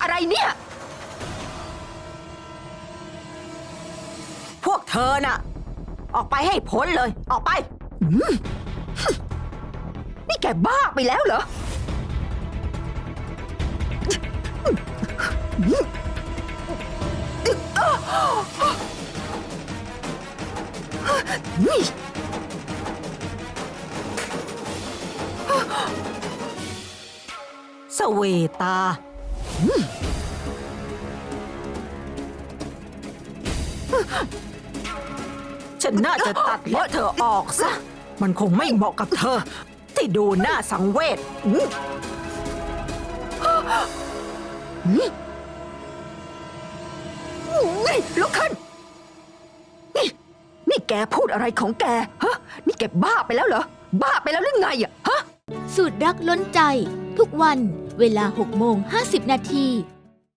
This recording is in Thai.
อะไรเนี่ย พวกเธอน่ะ ออกไปให้พ้นเลย ออกไป นี่แกบ้าไปแล้วเหรอ นี่ สเวตา ฉันน่าจะตัดเละเธอออกซะ มันคงไม่เหมาะกับเธอ ที่ดูหน้าสังเวชนี่ลุกขึ้น นี่ นี่แกพูดอะไรของแก ฮะ นี่แกบ้าไปแล้วเหรอ บ้าไปแล้วหรือไงอะฮะ สูตรรักล้นใจ ทุกวันเวลา 6 โมง 50 นาที